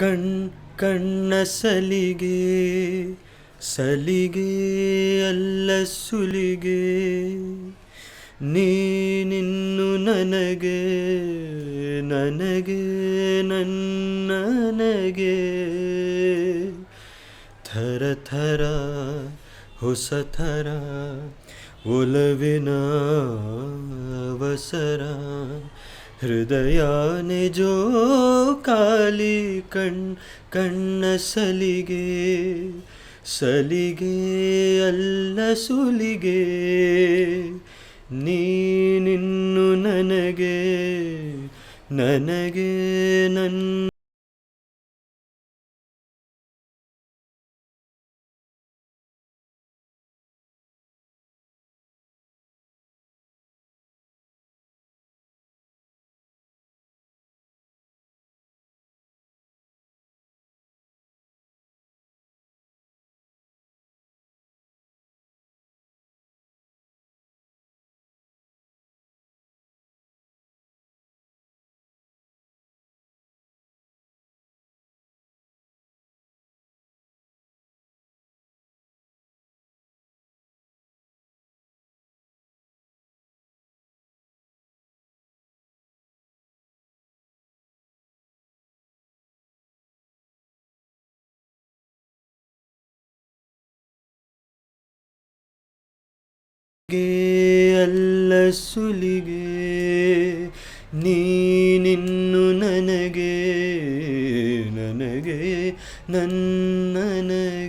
ಕಣ್, ಕಣ್ಣ ಸಲಿಗೆ ಸಲಿಗೆ ಅಲ್ಲ ಸುಲಿಗೆ. ನೀನಿನ್ನು ನನಗೆ ನನಗೆ ನನ್ನನಗೆ ಥರ ಥರ, ಹೊಸ ಥರ, ಒಲವಿನ ಅವಸರ. ಹೃದಯನೆ ಜೋ ಕಾಲಿ ಕಣ್ ಕಣ್ಣ ಸಲಿಗೆ ಸಲಿಗೆ ಅಲ್ಲ ಸುಲಿಗೆ ನೀನಿನ್ನು ನನಗೆ ನನಗೆ ನನ್ನ ಅಲ್ಲ ಸುಲಿಗೆ ನೀನಿನ್ನು ನನಗೆ ನನಗೆ ನನ್ನನಗೆ